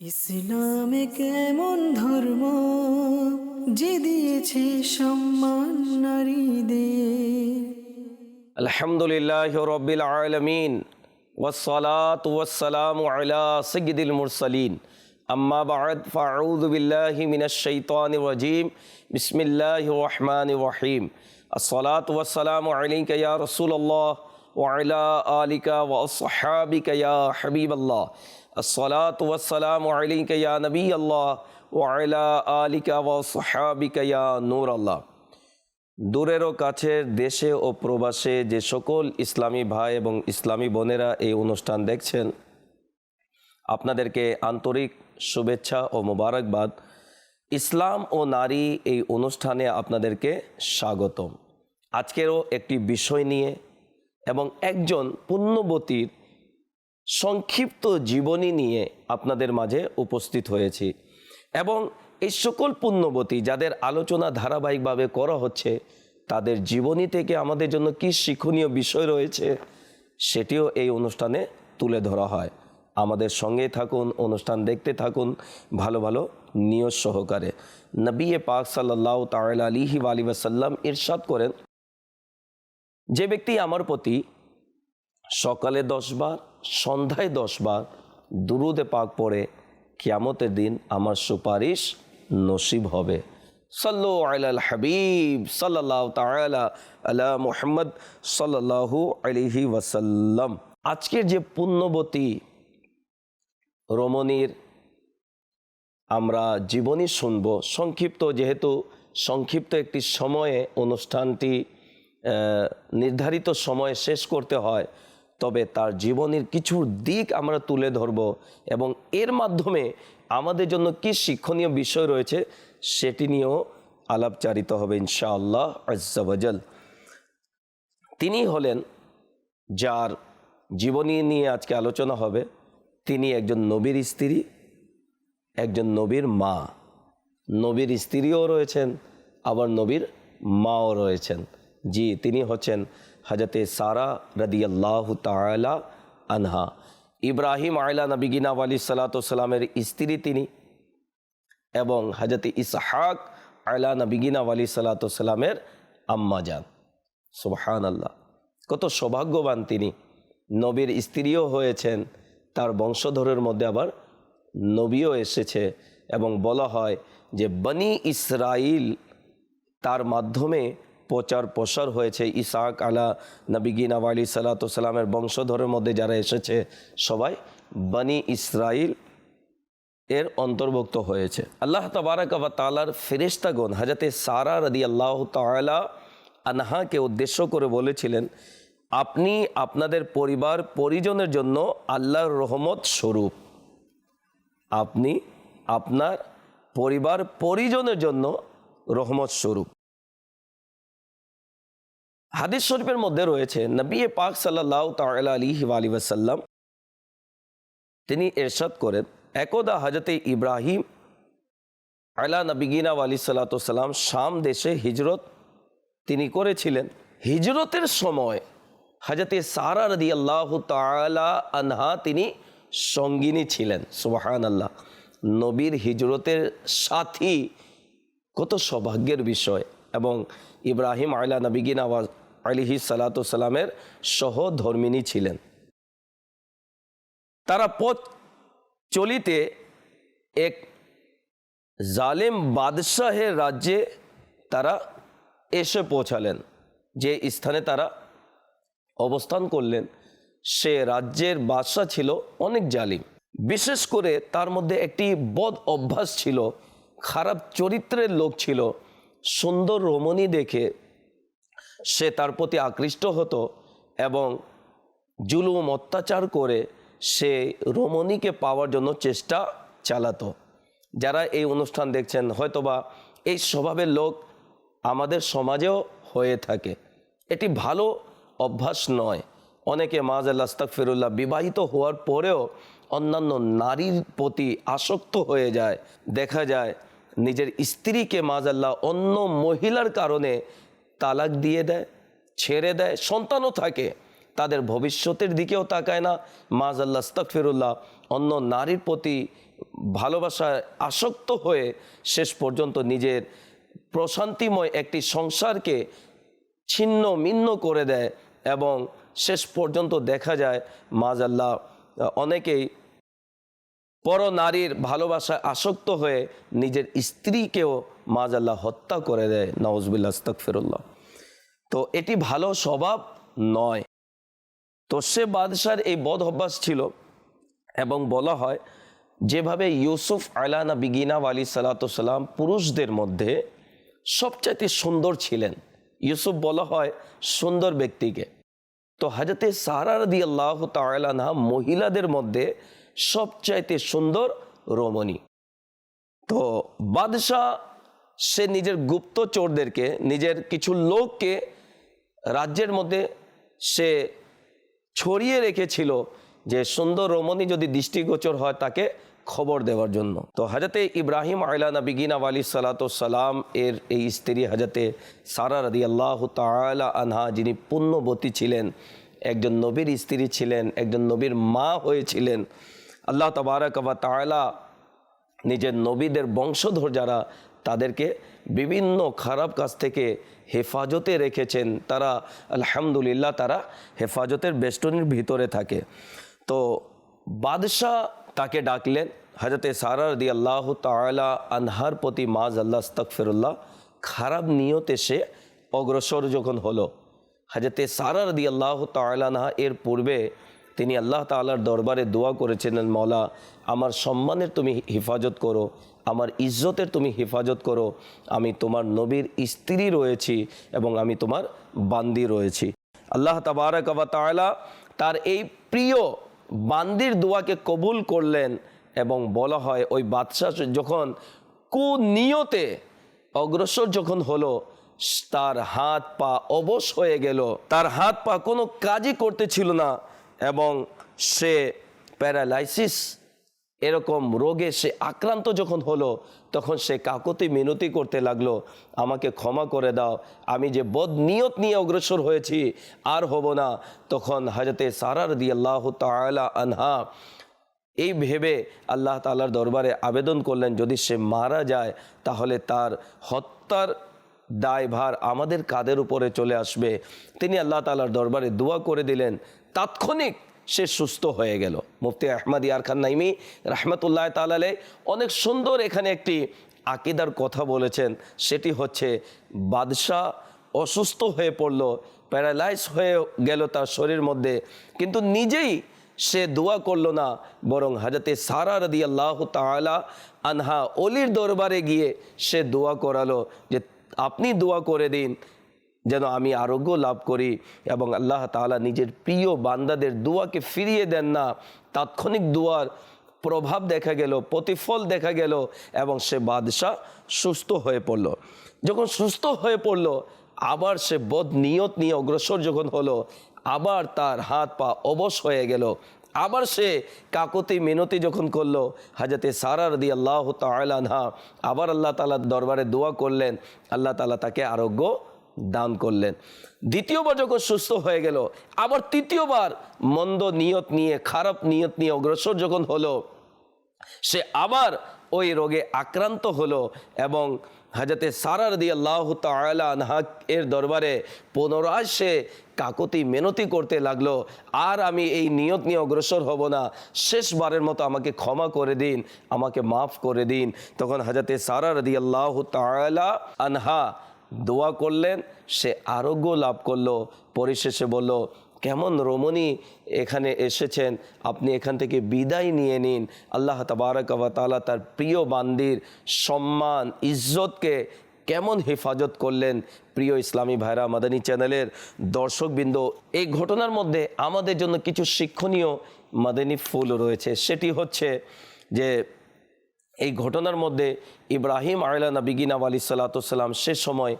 ইসলামে কেমন ধর্ম যে দিয়েছে সম্মান নারীদের الحمد لله رب العالمين والصلاة والسلام على سيد المرسلين أما بعد فأعوذ بالله من الشيطان الرجيم بسم الله الرحمن الرحيم الصلاة والسلام عليك يا رسول الله وعلى آلك وأصحابك يا حبيب الله الصلاة والسلام عليك يا نبي الله وعلى آلك وأصحابك يا نور الله দূরেরও কাছের দেশে ও প্রবাসে যে সকল ইসলামী ভাই এবং ইসলামী বোনেরা এই অনুষ্ঠান দেখছেন আপনাদেরকে আন্তরিক শুভেচ্ছা ও মোবারকবাদ ইসলাম ও নারী এই অনুষ্ঠানে আপনাদেরকে স্বাগতম আজকেরও একটি বিষয় নিয়ে এবং একজন পুণ্যবতীর সংক্ষিপ্ত জীবনী নিয়ে আপনাদের মাঝে উপস্থিত হয়েছি। এবং এই সকল পুণ্যবতী যাদের আলোচনা ধারাবাহিকভাবে করা হচ্ছে, তাদের জীবনী থেকে আমাদের জন্য কি শিক্ষণীয় বিষয় রয়েছে, সেটিও এই অনুষ্ঠানে তুলে ধরা হয়। আমাদের সঙ্গে থাকুন, অনুষ্ঠান দেখতে থাকুন, ভালো ভালো নিয়ত সহকারে। নবী পাক সাল্লাহ তাল আলিহি আলী ওয়াসাল্লাম ইরশাদ করেন, যে ব্যক্তি আমার প্রতি সকালে দশবার সন্ধ্যায় দশবার দুরুদে পাক পড়ে কিয়ামতের দিন আমার সুপারিশ নসিব হবে। সাল্লু আলাল হাবিব সাল্লাহ তালা আলা মুহাম্মদ সাল্লাহু আলিহি ওয়াসাল্লাম। আজকের যে পুণ্যবতী রমণীর আমরা জীবনী শুনব, সংক্ষিপ্ত যেহেতু সংক্ষিপ্ত একটি সময়ে অনুষ্ঠানটি নির্ধারিত সময়ে শেষ করতে হয় তবে তার জীবনের কিছু দিক আমরা তুলে ধরব এবং এর মাধ্যমে আমাদের জন্য কি শিক্ষণীয় বিষয় রয়েছে সেটি নিয়েও আলাপচারিত হবে ইনশাআল্লাহ আজ্জাবাজাল তিনি হলেন যার জীবনী নিয়ে আজকে আলোচনা হবে। তিনি একজন নবীর স্ত্রী, একজন নবীর মা। নবীর স্ত্রীও রয়েছেন, আবার নবীর মাও রয়েছেন। জি, তিনি হচ্ছেন হাজতে সারা রদিয়াল্লাহ তালা আনহা। ইব্রাহিম আয়লা নবীগিনা আলী সালাতামের স্ত্রী তিনি এবং হাজতে ইসহাক আয়লা নবীগিনা আলী সালাতামের আম্মা যান। সুবহান আল্লাহ কত সৌভাগ্যবান তিনি। নবীর স্ত্রীও হয়েছেন, তার বংশধরের মধ্যে আবার নবীও এসেছে এবং বলা হয় যে বনি ইসরাইল তার মাধ্যমে প্রচার প্রসার হয়েছে। ইসাক আলা নবীগিন আলী সালাতামের বংশধরের মধ্যে যারা এসেছে, সবাই বনি ইসরাইল এর অন্তর্ভুক্ত হয়েছে। আল্লাহ তবারক বা তালার ফেরিস্তাগণ হাজাতে সারা রদি আল্লাহ তালা আনহাকে উদ্দেশ্য করে বলেছিলেন, আপনি আপনাদের পরিবার, পরিজনের জন্য আল্লাহর রহমত স্বরূপ। আপনি আপনার পরিবার, পরিজনের জন্য রহমত স্বরূপ। হাদিস শরীফের মধ্যে রয়েছে, নবী পাক সাল্লাহ তালা আলী আলী ওয়াসাল্লাম তিনি এরশাদ করেন, একদা হাজতে ইব্রাহিম আলা নবীগিনা আলী সাল্লাতাম শাম দেশে হিজরত তিনি করেছিলেন। হিজরতের সময় হাজতে সারা রদি আল্লাহ তালা আনহা তিনি সঙ্গিনী ছিলেন সুবাহান আল্লাহ নবীর হিজরতের সাথী কত সৌভাগ্যের বিষয় এবং ইব্রাহিম আয়লা নবীগিন আলিহি সালাতামের সহধর্মিনী ছিলেন। তারা পথ চলিতে এক জালেম বাদশাহের রাজ্যে তারা এসে পৌঁছালেন, যে স্থানে তারা অবস্থান করলেন। সে রাজ্যের বাদশাহ ছিল অনেক জালিম। বিশেষ করে তার মধ্যে একটি বদ অভ্যাস ছিল, খারাপ চরিত্রের লোক ছিল, সুন্দর রমণী দেখে সে তার প্রতি আকৃষ্ট হতো এবং জুলুম অত্যাচার করে সে রমণীকে পাওয়ার জন্য চেষ্টা চালাতো। যারা এই অনুষ্ঠান দেখছেন, হয়তোবা এই স্বভাবের লোক আমাদের সমাজেও হয়ে থাকে। এটি ভালো অভ্যাস নয়। অনেকে মাজ আল্লাহ ফিরুল্লাহ বিবাহিত হওয়ার পরেও অন্যান্য নারীর প্রতি আসক্ত হয়ে যায়। দেখা যায়, নিজের স্ত্রীকে মাজাল্লাহ অন্য মহিলার কারণে তালাক দিয়ে দেয়, ছেড়ে দেয়, সন্তানও থাকে। তাদের ভবিষ্যতের দিকেও তাকায় না। মাজাল্লাহ আস্তাকফিরুল্লাহ অন্য নারীর প্রতি ভালোবাসায় আসক্ত হয়ে শেষ পর্যন্ত নিজের প্রশান্তিময় একটি সংসারকে ছিন্ন মিন্ন করে দেয় এবং শেষ পর্যন্ত দেখা যায় মাজ আল্লাহ অনেকেই পর নারীর ভালোবাসায় আসক্ত হয়ে নিজের স্ত্রীকেও মাজাল্লাহ হত্যা করে দেয় নওয়াজবিল্লা আস্তকফিরুল্লাহ তো এটি ভালো স্বভাব নয়। তো সে বাদশার এই বদ অভ্যাস ছিল এবং বলা হয়, যেভাবে ইউসুফ আলানা বিগিনা আলী সালাতাম পুরুষদের মধ্যে সবচাইতে সুন্দর ছিলেন। ইউসুফ বলা হয় সুন্দর ব্যক্তিকে। তো হাজরতে সারা রদি আল্লাহ তালানহা মহিলাদের মধ্যে সবচাইতে সুন্দর রমণী। তো বাদশাহ সে নিজের গুপ্তচরদেরকে নিজের কিছু লোককে রাজ্যের মধ্যে সে ছড়িয়ে রেখেছিল যে সুন্দর রমণী যদি দৃষ্টিগোচর হয় তাকে খবর দেওয়ার জন্য। তো হাজরতে ইব্রাহিম আয়লা নবিগিন আলী সালাতাম এর এই স্ত্রী হাজরতে সারা রদি আল্লাহ তালা আনহা যিনি পুণ্যবতী ছিলেন, একজন নবীর স্ত্রী ছিলেন, একজন নবীর মা হয়েছিলেন। আল্লাহ তবারক বা তালা নিজের নবীদের বংশধর যারা তাদেরকে বিভিন্ন খারাপ কাজ থেকে হেফাজতে রেখেছেন। তারা, আলহামদুলিল্লাহ, তারা হেফাজতের বেষ্টনীর ভিতরে থাকে। তো বাদশাহ তাকে ডাকলেন হজরতে সারার দি আল্লাহ তালা আনহার প্রতি মাজ আল্লাহ আস্তকফিরুল্লাহ খারাপ নিয়তে সে অগ্রসর যখন হলো হজরতে সারার দি আল্লাহ তালানহা এর পূর্বে তিনি আল্লাহ তালার দরবারে দোয়া করেছিলেন মৌলা আমার সম্মানের তুমি হেফাজত করো আমার ইজ্জতের তুমি হেফাজত করো। আমি তোমার নবীর স্ত্রী রয়েছি এবং আমি তোমার বান্দি রয়েছি। আল্লাহ তাবারক তাআলা তার এই প্রিয় বান্দির দোয়াকে কবুল করলেন এবং বলা হয়, ওই বাদশাহ যখন কুনিয়তে অগ্রসর যখন হলো, তার হাত পা অবশ হয়ে গেল। তার হাত পা কোনো কাজই করতে ছিল না এবং সে প্যারালাইসিস এরকম রোগে সে আক্রান্ত যখন হলো, তখন সে কাকতি মিনতি করতে লাগল, আমাকে ক্ষমা করে দাও, আমি যে বদ নিয়ত নিয়ে অগ্রসর হয়েছি, আর হব না। তখন হাজরতে সারার দি আল্লাহ তালা আনহা এই ভেবে আল্লাহ তালার দরবারে আবেদন করলেন, যদি সে মারা যায়, তাহলে তার হত্যার দায়ভার আমাদের কাদের উপরে চলে আসবে? তিনি আল্লাহ তালার দরবারে দোয়া করে দিলেন। তাৎক্ষণিক সে সুস্থ হয়ে গেল। মুফতি আহমদ ইয়ার খান নাইমি রহমতুল্লাহ তালালে অনেক সুন্দর এখানে একটি আকিদার কথা বলেছেন। সেটি হচ্ছে, বাদশাহ অসুস্থ হয়ে পড়ল, প্যারালাইজ হয়ে গেল তার শরীর মধ্যে, কিন্তু নিজেই সে দোয়া করল না, বরং হাজাতে সারা রদি আল্লাহ তালা আনহা অলির দরবারে গিয়ে সে দোয়া করালো যে, আপনি দোয়া করে দিন যেন আমি আরোগ্য লাভ করি এবং আল্লাহ তালা নিজের প্রিয় বান্দাদের দোয়াকে ফিরিয়ে দেন না। তাৎক্ষণিক দোয়ার প্রভাব দেখা গেল, প্রতিফল দেখা গেল এবং সে বাদশাহ সুস্থ হয়ে পড়ল। যখন সুস্থ হয়ে পড়ল, আবার সে বদ নিয়ত নিয়ে অগ্রসর যখন হলো, আবার তার হাত পা অবশ হয়ে গেল। আবার সে কাকতি মিনতি যখন করল হাজতে সারার দি আল্লাহ তালানহা আবার আল্লাহ তালার দরবারে দোয়া করলেন, আল্লাহ তালা তাকে আরোগ্য দান করলেন। দ্বিতীয়বার যখন সুস্থ হয়ে গেল, আবার তৃতীয়বার মন্দ নিয়ত নিয়ে, খারাপ নিয়ত নিয়ে অগ্রসর যখন হলো, সে আবার ওই রোগে আক্রান্ত হলো এবং হাজতে সারার দিয়ে আল্লাহ তালা এর দরবারে পুনরায় সে কাকতি মেনতি করতে লাগল, আর আমি এই নিয়ত নিয়ে অগ্রসর হব না। শেষবারের মতো আমাকে ক্ষমা করে দিন, আমাকে মাফ করে দিন। তখন হাজতে সারার দিয়ে আল্লাহ তালা আনহা দোয়া করলেন, সে আরোগ্য লাভ করল। পরিশেষে বলল, কেমন রমণী এখানে এসেছেন? আপনি এখান থেকে বিদায় নিয়ে নিন। আল্লাহ তাবারকালা তার প্রিয় বান্দির সম্মান, ইজ্জতকে কেমন হেফাজত করলেন। প্রিয় ইসলামী ভাইরা মাদানী চ্যানেলের দর্শকবৃন্দ, এই ঘটনার মধ্যে আমাদের জন্য কিছু শিক্ষণীয় মাদানী ফুল রয়েছে। সেটি হচ্ছে যে এই ঘটনার মধ্যে ইব্রাহিম আয়লা নবিগিনা আলী সাল্লাতাম সে সময়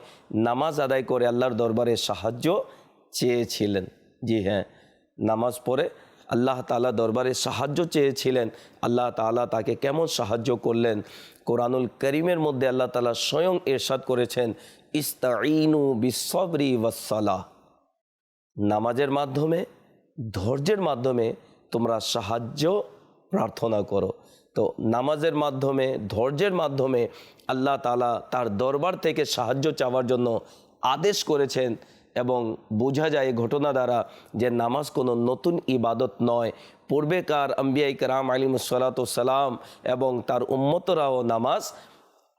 নামাজ আদায় করে আল্লাহর দরবারে সাহায্য চেয়েছিলেন। জি হ্যাঁ নামাজ পড়ে আল্লাহ তালা দরবারে সাহায্য চেয়েছিলেন। আল্লাহ তালা তাকে কেমন সাহায্য করলেন? কোরআনুল করিমের মধ্যে আল্লাহ তালা স্বয়ং এরশাদ করেছেন ইস্তাইনু বিসবরি ওয়াসালাহ নামাজের মাধ্যমে, ধৈর্যের মাধ্যমে তোমরা সাহায্য প্রার্থনা করো। তো নামাজের মাধ্যমে, ধৈর্যের মাধ্যমে আল্লাহ তালা তার দরবার থেকে সাহায্য চাওয়ার জন্য আদেশ করেছেন এবং বোঝা যায় ঘটনা দ্বারা যে নামাজ কোনো নতুন ইবাদত নয়। পূর্বেকার আম্বিয়াই কারাম আলিম সালাম এবং তার উম্মতরাও নামাজ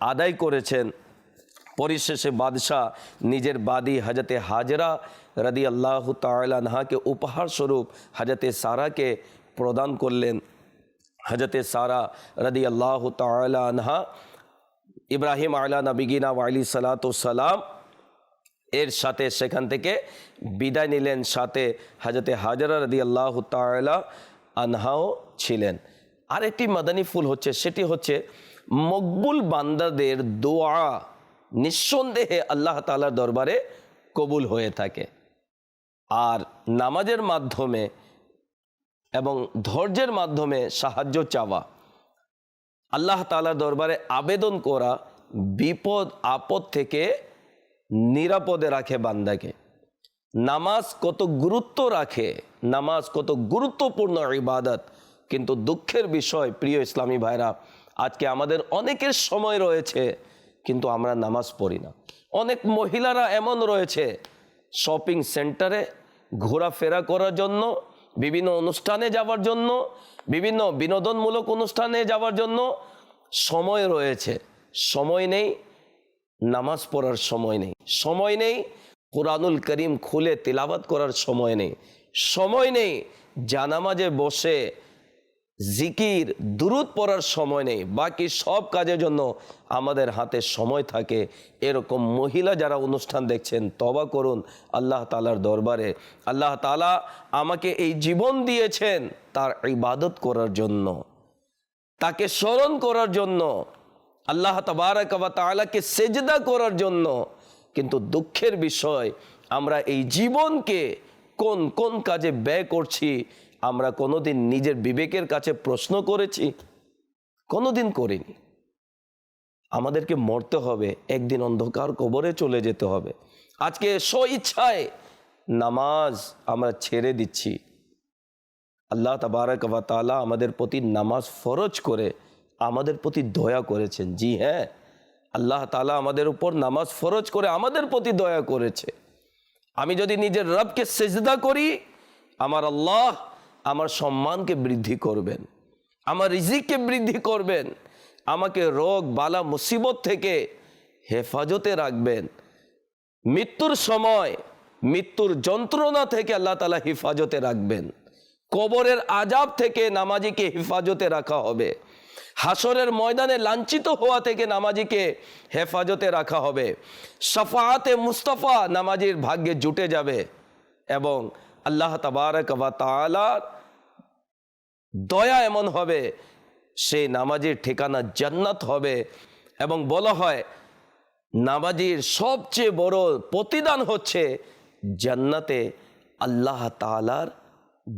আদায় করেছেন। পরিশেষে বাদশাহ নিজের বাদী হাজতে হাজরা রাদি আল্লাহ তালানহাকে উপহার স্বরূপ হাজতে সারাকে প্রদান করলেন। হজরতে সারা রদি আল্লাহ তালানহা ইব্রাহিম আলা নবিগিনা ওয়াইলি সালাম এর সাথে সেখান থেকে বিদায় নিলেন, সাথে হজরতে হাজরা রদি আল্লাহ তালা আনহাও ছিলেন। আরেকটি মাদানী ফুল হচ্ছে, সেটি হচ্ছে মকবুল বান্দাদের দোয়া নিঃসন্দেহে আল্লাহ তালার দরবারে কবুল হয়ে থাকে। আর নামাজের মাধ্যমে এবং ধৈর্যের মাধ্যমে সাহায্য চাওয়া। আল্লাহ তালার দরবারে আবেদন করা বিপদ, আপদ থেকে নিরাপদে রাখে বান্দাকে। নামাজ কত গুরুত্ব রাখে, নামাজ কত গুরুত্বপূর্ণ ইবাদত, কিন্তু দুঃখের বিষয় প্রিয় ইসলামী ভাইরা, আজকে আমাদের অনেকের সময় রয়েছে, কিন্তু আমরা নামাজ পড়ি না। অনেক মহিলারা এমন রয়েছে শপিং সেন্টারে ঘোরাফেরা করার জন্য বিভিন্ন অনুষ্ঠানে যাওয়ার জন্য, বিভিন্ন বিনোদনমূলক অনুষ্ঠানে যাওয়ার জন্য সময় রয়েছে। সময় নেই, নামাজ পড়ার সময় নেই। সময় নেই, কোরআনুল করিম খুলে তিলাবাত করার সময় নেই। সময় নেই, জানামাজে বসে জিকির দূরত পড়ার সময় নেই। বাকি সব কাজের জন্য আমাদের হাতে সময় থাকে। এরকম মহিলা যারা অনুষ্ঠান দেখছেন তবা করুন আল্লাহ তালার দরবারে। আল্লাহ তালা আমাকে এই জীবন দিয়েছেন তার ইবাদত করার জন্য, তাকে স্মরণ করার জন্য, আল্লাহ তালাকে সেজদা করার জন্য। কিন্তু দুঃখের বিষয়, আমরা এই জীবনকে কোন কোন কাজে ব্যয় করছি আমরা কোনোদিন নিজের বিবেকের কাছে প্রশ্ন করেছি, কোনোদিন করিনি। আমাদেরকে মরতে হবে, একদিন অন্ধকার কবরে চলে যেতে হবে। আজকে স্ব ইচ্ছায় নামাজ আমরা ছেড়ে দিচ্ছি। আল্লাহ তাবারক ওয়া তাআলা আমাদের প্রতি নামাজ ফরজ করে, আমাদের প্রতি দয়া করেছেন। জি হ্যাঁ আল্লাহ তালা আমাদের উপর নামাজ ফরজ করে আমাদের প্রতি দয়া করেছে। আমি যদি নিজের রবকে সেজদা করি, আমার আল্লাহ আমার সম্মানকে বৃদ্ধি করবেন, আমার রিজিককে বৃদ্ধি করবেন, আমাকে রোগ, বালা, মুসিবত থেকে হেফাজতে রাখবেন। মৃত্যুর সময়, মৃত্যুর যন্ত্রণা থেকে আল্লাহ তালা হেফাজতে রাখবেন। কবরের আজাব থেকে নামাজিকে হেফাজতে রাখা হবে। হাসরের ময়দানে লাঞ্ছিত হওয়া থেকে নামাজিকে হেফাজতে রাখা হবে। সাফাতে মুস্তফা নামাজির ভাগ্যে জুটে যাবে এবং আল্লাহ তাবারক ওয়া তাআলার দয়া এমন হবে, সে নামাজের ঠিকানা জান্নাত হবে এবং বলা হয়, নামাজির সবচেয়ে বড় প্রতিদান হচ্ছে জান্নাতে আল্লাহ তালার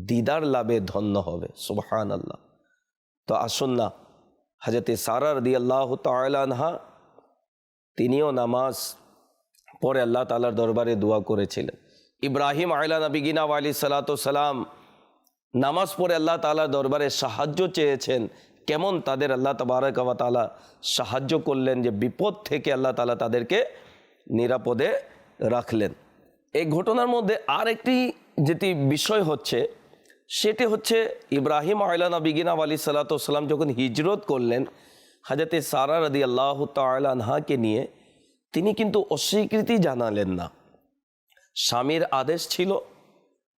দিদার লাভে ধন্য হবে সুবহান আল্লাহ তো আসুন না হাজরতে সারার দি আল্লাহ তালানহা তিনিও নামাজ পরে আল্লাহ তালার দরবারে দোয়া করেছিলেন। ইব্রাহিম আয়লা নবিগিনা আলী সালাম নামাজ পড়ে আল্লাহ তালার দরবারে সাহায্য চেয়েছেন। কেমন তাদের আল্লাহ তবারক ওয়া তালা সাহায্য করলেন যে বিপদ থেকে আল্লাহ তালা তাদেরকে নিরাপদে রাখলেন। এই ঘটনার মধ্যে আর একটি যেটি বিষয় হচ্ছে, সেটি হচ্ছে ইব্রাহিম আয়লা নবিগিনা আলী সাল্লাতাম যখন হিজরত করলেন হাজাতে সারা রদি আল্লাহ তালানহাকে নিয়ে, তিনি কিন্তু অস্বীকৃতি জানালেন না। স্বামীর আদেশ ছিল,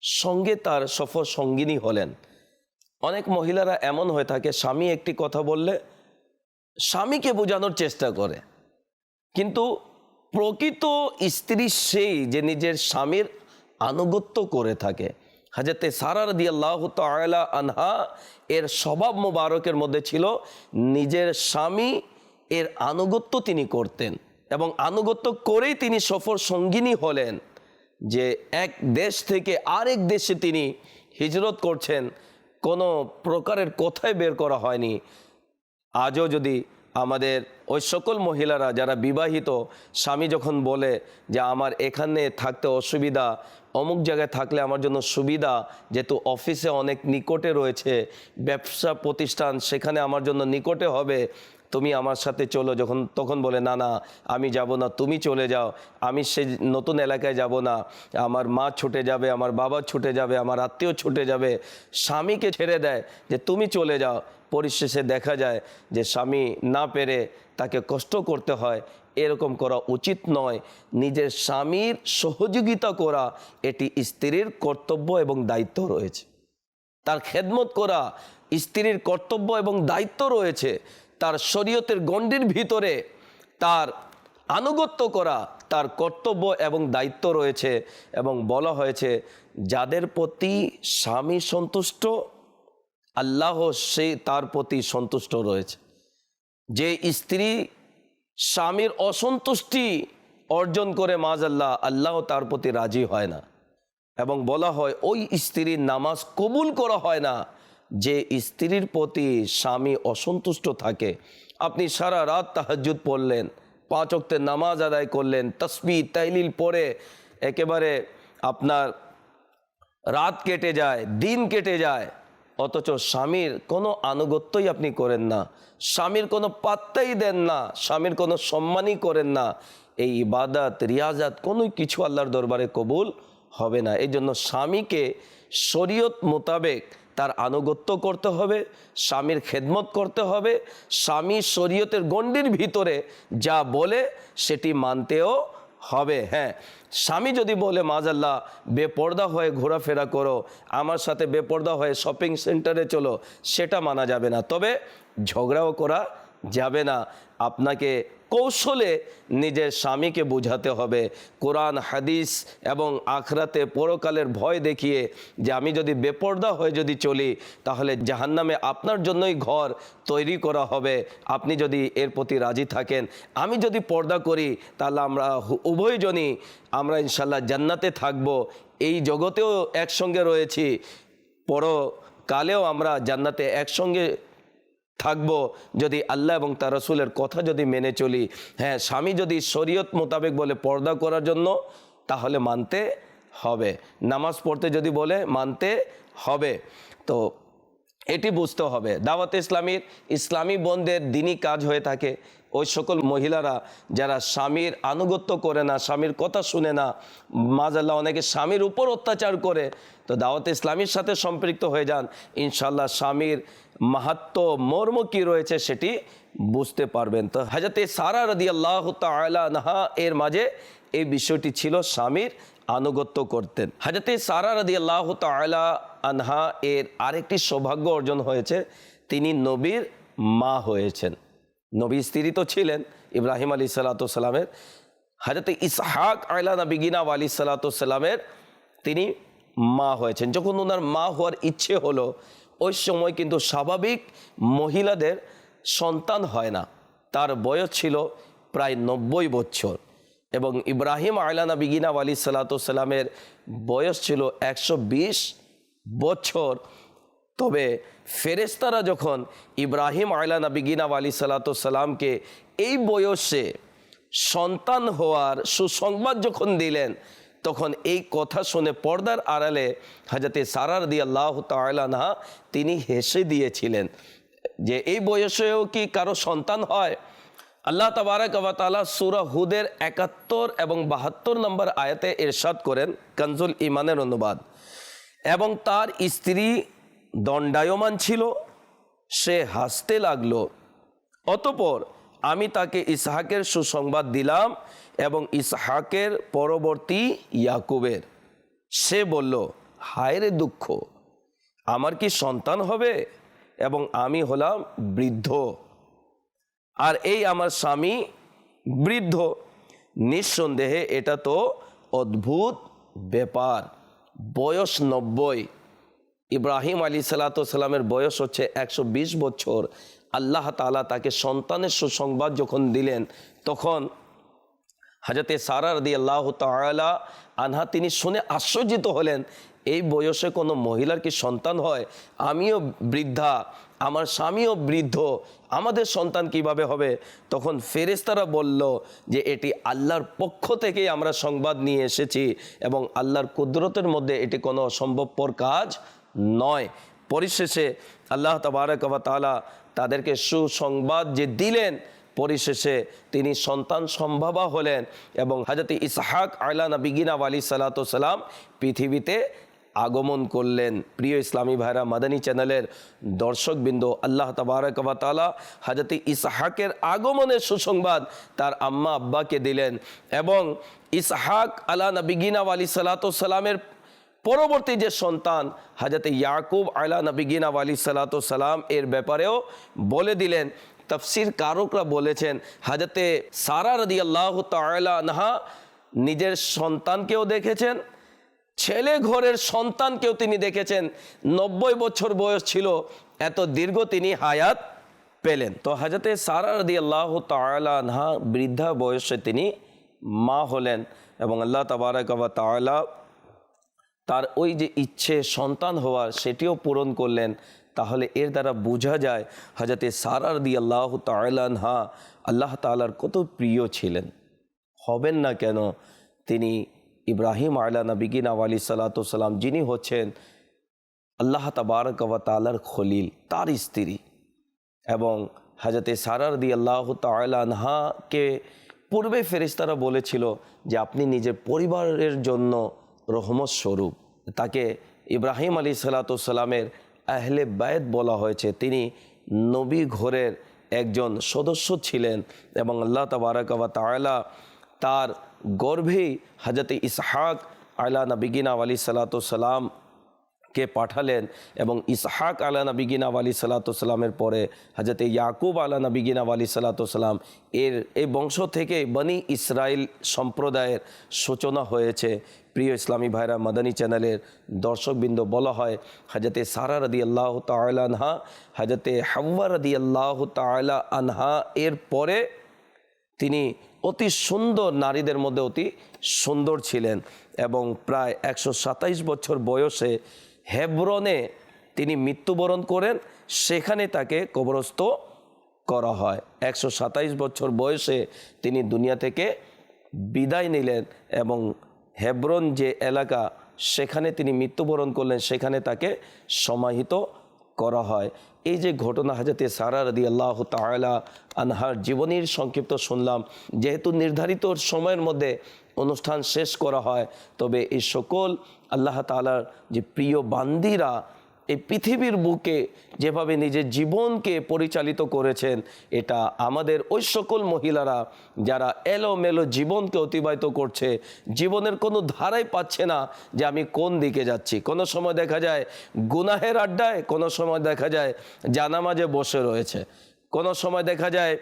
সঙ্গে তার সফর সঙ্গিনী হলেন। অনেক মহিলারা এমন হয়ে থাকে, স্বামী একটি কথা বললে স্বামীকে বোঝানোর চেষ্টা করে। কিন্তু প্রকৃত স্ত্রী সেই যে নিজের স্বামীর আনুগত্য করে থাকে। হাজরতে সারার দিয়ে আল্লাহ তালা আনহা এর স্বভাব মোবারকের মধ্যে ছিল, নিজের স্বামী এর আনুগত্য তিনি করতেন এবং আনুগত্য করেই তিনি সফর সঙ্গিনী হলেন। যে এক দেশ থেকে আরেক দেশে তিনি হিজরত করছেন, কোনো প্রকারের কথাই বের করা হয়নি। আজও যদি আমাদের ওই সকল মহিলারা যারা বিবাহিত, স্বামী যখন বলে যে আমার এখানে থাকতে অসুবিধা, অমুক জায়গায় থাকলে আমার জন্য সুবিধা, যেহেতু অফিসে অনেক নিকটে রয়েছে, ব্যবসা প্রতিষ্ঠান সেখানে আমার জন্য নিকটে হবে তুমি আমার সাথে চলো। যখন, তখন বলে, না না, আমি যাব না, তুমি চলে যাও। আমি সে নতুন এলাকায় যাব না। আমার মা ছুটে যাবে, আমার বাবা ছুটে যাবে, আমার আত্মীয় ছুটে যাবে। স্বামীকে ছেড়ে দেয় যে, তুমি চলে যাও। পরিশেষে দেখা যায় যে, স্বামী না পেরে তাকে কষ্ট করতে হয়। এরকম করা উচিত নয়। নিজের স্বামীর সহযোগিতা করা, এটি স্ত্রীর কর্তব্য এবং দায়িত্ব রয়েছে। তার খেদমত করা, স্ত্রীর কর্তব্য এবং দায়িত্ব রয়েছে। তার শরীয়তের গণ্ডির ভিতরে তার আনুগত্য করা তার কর্তব্য এবং দায়িত্ব রয়েছে এবং বলা হয়েছে, যাদের প্রতি স্বামী সন্তুষ্ট, আল্লাহ সে তার প্রতি সন্তুষ্ট রয়েছে। যে স্ত্রী স্বামীর অসন্তুষ্টি অর্জন করে মাজ আল্লাহ আল্লাহ তার প্রতি রাজি হয় না। এবং বলা হয়, ওই স্ত্রীর নামাজ কবুল করা হয় না। যে স্ত্রীর প্রতি স্বামী অসন্তুষ্ট থাকে, আপনি সারা রাত তাহাজ্জুদ পড়লেন, পাঁচ অক্টের নামাজ আদায় করলেন তসবি তাইলিল পরে একেবারে আপনার রাত কেটে যায়, দিন কেটে যায়, অথচ স্বামীর কোনো আনুগত্যই আপনি করেন না, স্বামীর কোনো পাত্তাই দেন না, স্বামীর কোনো সম্মানই করেন না, এই ইবাদাত, রিয়াজাত কোনো কিছু আল্লাহর দরবারে কবুল হবে না। এই জন্য স্বামীকে শরীয়ত মোতাবেক তার আনুগত্য করতে হবে, স্বামীর খেদমত করতে হবে, স্বামী শরীয়তের গণ্ডির ভিতরে যা বলে সেটি মানতেও হবে। হ্যাঁ স্বামী যদি বলে, মাজাল্লাহ, বেপর্দা হয়ে ঘোরাফেরা করো, আমার সাথে বেপর্দা হয়ে শপিং সেন্টারে চলো সেটা মানা যাবে না। তবে ঝগড়াও করা যাবে না। আপনাকে কৌশলে নিজের স্বামীকে বোঝাতে হবে। কোরআন, হাদিস এবং আখরাতে পরকালের ভয় দেখিয়ে যে আমি যদি বেপর্দা হয়ে যদি চলি, তাহলে জাহান্নামে আপনার জন্যই ঘর তৈরি করা হবে। আপনি যদি এর প্রতি রাজি থাকেন, আমি যদি পর্দা করি, তাহলে আমরা উভয়জনই আমরা ইনশাল্লাহ জান্নাতে থাকব। এই জগতেও একসঙ্গে রয়েছি। পরকালেও আমরা জান্নাতে একসঙ্গে থাকব যদি আল্লাহ এবং তার রসুলের কথা যদি মেনে চলি। হ্যাঁ স্বামী যদি শরীয়ত মোতাবেক বলে পর্দা করার জন্য, তাহলে মানতে হবে। নামাজ পড়তে যদি বলে, মানতে হবে। তো এটি বুঝতে হবে। দাওয়াত ইসলামীর ইসলামী বন্ধের দিনই কাজ হয়ে থাকে। ওই সকল মহিলারা যারা স্বামীর আনুগত্য করে না, স্বামীর কথা শুনে না, মাজাল্লাহ অনেকে স্বামীর উপর অত্যাচার করে, তো দাওয়াত ইসলামীর সাথে সম্পৃক্ত হয়ে যান। ইনশাল্লাহ স্বামীর মাহাত্ম মর্ম কি রয়েছে সেটি বুঝতে পারবেন। তো হাজরতে সারা রদি আল্লাহ নাহা এর মাঝে এই বিষয়টি ছিল স্বামীর আনুগত্য করতেন। হাজরতে সারা রদি আল্লাহ তালা আনহা এর আরেকটি সৌভাগ্য অর্জন হয়েছে। তিনি নবীর মা হয়েছেন। নবী স্ত্রী তো ছিলেন ইব্রাহিম আলী সালাতামের হাজরতে ইসহাক আয়লা নবিগিনা আলী সালাতামের তিনি মা হয়েছেন। যখন ওনার মা হওয়ার ইচ্ছে হলো, ওই সময় কিন্তু স্বাভাবিক মহিলাদের সন্তান হয় না। তার বয়স ছিল প্রায় নব্বই বছর। এবং ইব্রাহিম আয়লানা বিগিনা আলী সালাতামের বয়স ছিল একশো বিশ বছর। তবে ফেরেস্তারা যখন ইব্রাহিম আয়লানা বিগিনা আলী সালাতামকে এই বয়সে সন্তান হওয়ার সুসংবাদ যখন দিলেন, তখন এই কথা শুনে পর্দার আড়ালে হাজরতে সারার দি আল্লাহ তালানহা তিনি হেসে দিয়েছিলেন যে, এই বয়সেও কি কারও সন্তান হয়? আল্লাহ তাবারাক তালা সুরা হুদের একাত্তর এবং বাহাত্তর নম্বর আয়াতে এরশাদ করেন, কনজুল ইমানের অনুবাদ। এবং তার স্ত্রী দণ্ডায়মান ছিল, সে হাসতে লাগল। অতপর আমি তাকে ইসহাকের সুসংবাদ দিলাম এবং ইসহাকের পরবর্তী ইয়াকুবের। সে বলল, হায় রে দুঃখ, আমার কি সন্তান হবে এবং আমি হলাম বৃদ্ধ? আর এই আমার স্বামী বৃদ্ধ, নিঃসন্দেহে এটা তো অদ্ভুত ব্যাপার। বয়স নব্বই। ইব্রাহিম আলী সালাতামের বয়স হচ্ছে একশো বিশ বছর। আল্লাহ তালা তাকে সন্তানের সুসংবাদ যখন দিলেন, তখন হাজরতে সারা রদি আল্লাহ তালা আনহা তিনি শুনে আশ্চর্যিত হলেন, এই বয়সে কোনো মহিলার কি সন্তান হয়? আমিও বৃদ্ধা। আমার স্বামীও বৃদ্ধ আমাদের সন্তান কীভাবে হবে? তখন ফেরেস্তারা বলল যে, এটি আল্লাহর পক্ষ থেকেই আমরা সংবাদ নিয়ে এসেছি এবং আল্লাহর কুদরতের মধ্যে এটি কোনো অসম্ভবপর কাজ নয়। পরিশেষে আল্লাহ তবারক ওয়া তাআলা তাদেরকে সুসংবাদ যে দিলেন, পরিশেষে তিনি সন্তান সম্ভাবা হলেন এবং হাজরত ইসহাক আলা নবিগিনা আলী সালাম পৃথিবীতে আগমন করলেন। প্রিয় ইসলামী ভাইরা, মাদানী চ্যানেলের দর্শকবৃন্দ, আল্লাহ তাআলা হাজরত ইসহাকের আগমনের সুসংবাদ তার আম্মা আব্বাকে দিলেন এবং ইসহাক আলা নবিগিনা আলী সালামের পরবর্তী যে সন্তান হাজরত ইয়াকুব আলা নবিগিনা আলী সালাম এর ব্যাপারেও বলে দিলেন। তফসির কারকরা বলেছেন হাজরতে সারা রদি আল্লাহ তালা নিজের সন্তানকেও দেখেছেন ছেলে ঘরের সন্তানকেও তিনি দেখেছেন। নব্বই বছর বয়স ছিল, এত দীর্ঘ তিনি হায়াত পেলেন। তো হাজরতে সারা রদি আল্লাহ তালা বৃদ্ধা বয়সে তিনি মা হলেন এবং আল্লাহ তাবারক ওয়া তাআলা তার ওই যে ইচ্ছে সন্তান হওয়ার সেটিও পূরণ করলেন। তাহলে এর দ্বারা বোঝা যায় হজরতে সারার দি আল্লাহ তালানহা আল্লাহ তালার কত প্রিয় ছিলেন। হবেন না কেন, তিনি ইব্রাহিম আয়লা নবিগিন আলী সালাতাম যিনি হচ্ছেন আল্লাহ তাবারক তালার খলিল, তার স্ত্রী। এবং হাজরতে সারার দি আল্লাহ তালানহাকে পূর্বে ফেরিস্তারা বলেছিল যে, আপনি নিজের পরিবারের জন্য রহমত স্বরূপ। তাকে ইব্রাহিম আলী সালাতামের আহলে বায়ত বলা হয়েছে। তিনি নবী ঘরের একজন সদস্য ছিলেন এবং আল্লাহ তাবারকাবা তালা তার গর্ভেই হাজরতে ইসহাক আলা নবিগিনা আলী সালাতাম কে পাঠালেন এবং ইসহাক আলা নবিগিনা আলী সালাতামের পরে হাজরতে ইয়াকুব আলা নবিগিনা আলী সালাতাম এর এই বংশ থেকে বনি ইসরায়েল সম্প্রদায়ের সূচনা হয়েছে। প্রিয় ইসলামী ভাইরা, মাদানী চ্যানেলের দর্শকবৃন্দ, বলা হয় হাজরতে সারা রদি আল্লাহ তালা আনহা হাজরতে হাওয়া রদি আল্লাহ তালা আনহা এর পরে তিনি অতি সুন্দর নারীদের মধ্যে অতি সুন্দর ছিলেন এবং প্রায় একশো সাতাইশ বছর বয়সে হেব্রনে তিনি মৃত্যুবরণ করেন, সেখানে তাকে কবরস্থ করা হয়। একশো সাতাইশ বছর বয়সে তিনি দুনিয়া থেকে বিদায় নিলেন এবং হেব্রন যে এলাকা, সেখানে তিনি মৃত্যুবরণ করলেন, সেখানে তাকে সমাহিত করা হয়। এই যে ঘটনা হাজাতে সারা রদি আল্লাহ তালা আনহার জীবনীর সংক্ষিপ্ত শুনলাম, যেহেতু নির্ধারিত সময়ের মধ্যে অনুষ্ঠান শেষ করা হয়, তবে এই সকল আল্লাহ তালার যে প্রিয় বান্দিরা এই পৃথিবীর বুকে যেভাবে নিজের জীবনকে পরিচালিত করেছেন, এটা আমাদের ওই সকল মহিলারা যারা এলোমেলো জীবনকে অতিবাহিত করছে, জীবনের কোনো ধারাই পাচ্ছে না যে আমি কোন দিকে যাচ্ছি। কোনো সময় দেখা যায় গুনাহের আড্ডায়, কোনো সময় দেখা যায় জানামাজে বসে রয়েছে। কোনো সময় দেখা যায়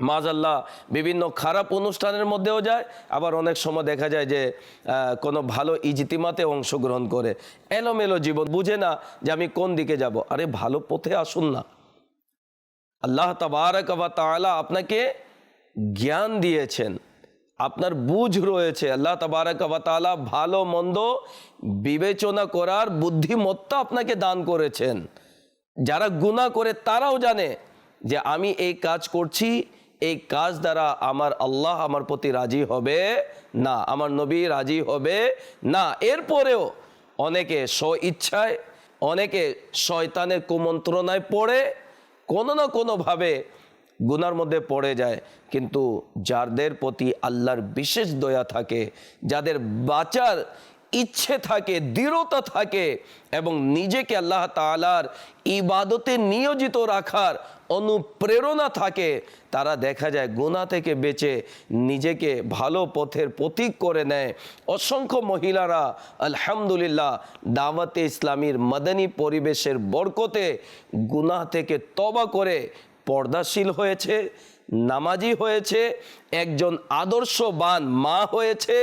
মাজাল্লাহ বিভিন্ন খারাপ অনুষ্ঠানের মধ্যেও যায়, আবার অনেক সময় দেখা যায় যে কোনো ভালো ইজতিমাতে অংশগ্রহণ করে। এলোমেলো জীবন, বুঝে না যে আমি কোন দিকে যাব। আরে ভালো পথে আসুন না। আল্লাহ তাবারক ওয়া তাআলা আপনাকে জ্ঞান দিয়েছেন। আপনার বুঝ রয়েছে। আল্লাহ তাবারক ওয়া তাআলা ভালো, মন্দ বিবেচনা করার বুদ্ধিমত্তা আপনাকে দান করেছেন। যারা গুনাহ করে তারাও জানে যে আমি এই কাজ করছি এই কাজ দ্বারা আমার আল্লাহ আমার প্রতি রাজি হবে না, আমার নবী রাজি হবে না। এরপরেও অনেকে স্ব ইচ্ছায় অনেকে শয়তানের কুমন্ত্রণায় পড়ে, কোনো না কোনোভাবে গুনার মধ্যে পড়ে যায়। কিন্তু যাদের প্রতি আল্লাহর বিশেষ দয়া থাকে, যাদের বাঁচার ইচ্ছে থাকে, দৃঢ়তা থাকে এবং নিজেকে আল্লাহ তালার ইবাদতে নিয়োজিত রাখার অনুপ্রেরণা থাকে, তারা দেখা যায় গুণা থেকে বেঁচে নিজেকে ভালো পথের প্রতীক করে নেয়। অসংখ্য মহিলারা আলহামদুলিল্লাহ দাওয়াতে ইসলামীর মাদানী পরিবেশের বরকতে গুনাহ থেকে তবা করে পর্দাশীল হয়েছে, নামাজি হয়েছে, একজন আদর্শবান মা হয়েছে,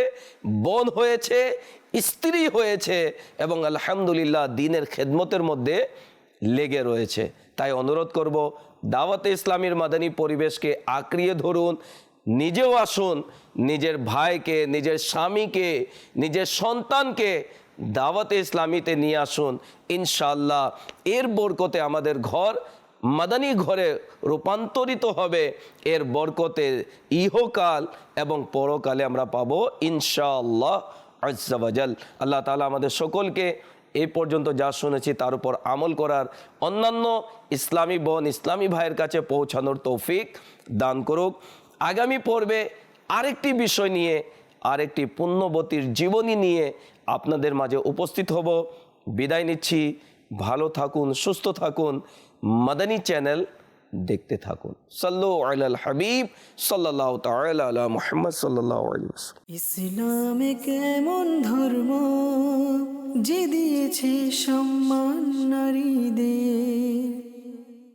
বোন হয়েছে, স্ত্রী হয়েছে এবং আলহামদুলিল্লাহ দিনের খেদমতের মধ্যে লেগে রয়েছে। তাই অনুরোধ করব দাওয়াতে ইসলামীর মাদানী পরিবেশকে আঁকড়িয়ে ধরুন, নিজেও আসুন, নিজের ভাইকে, নিজের স্বামীকে, নিজের সন্তানকে দাওয়াতে ইসলামীতে নিয়ে আসুন। ইনশাল্লাহ এর বরকতে আমাদের ঘর মাদানী ঘরে রূপান্তরিত হবে। এর বরকতে ইহকাল এবং পরকালে আমরা পাবো ইনশাআল্লাহ আজ্জাবাজাল আল্লাহ তাআলা আমাদের সকলকে এই পর্যন্ত যা শুনেছি তার উপর আমল করার অন্যান্য ইসলামী বোন, ইসলামী ভাইয়ের কাছে পৌঁছানোর তৌফিক দান করুক। আগামী পর্বে আরেকটি বিষয় নিয়ে, আরেকটি পুণ্যবতীর জীবনী নিয়ে আপনাদের মাঝে উপস্থিত হব। বিদায় নিচ্ছি। ভালো থাকুন, সুস্থ থাকুন। মাদানী চ্যানেল দেখতে থাকুন। সাল্লু আলাল হাবিব সাল্লাহ আলা মুহাম্মদ ওয়াসাল্লাম। ইসলামে কেমন ধর্ম যে দিয়েছে সম্মান নারীদের?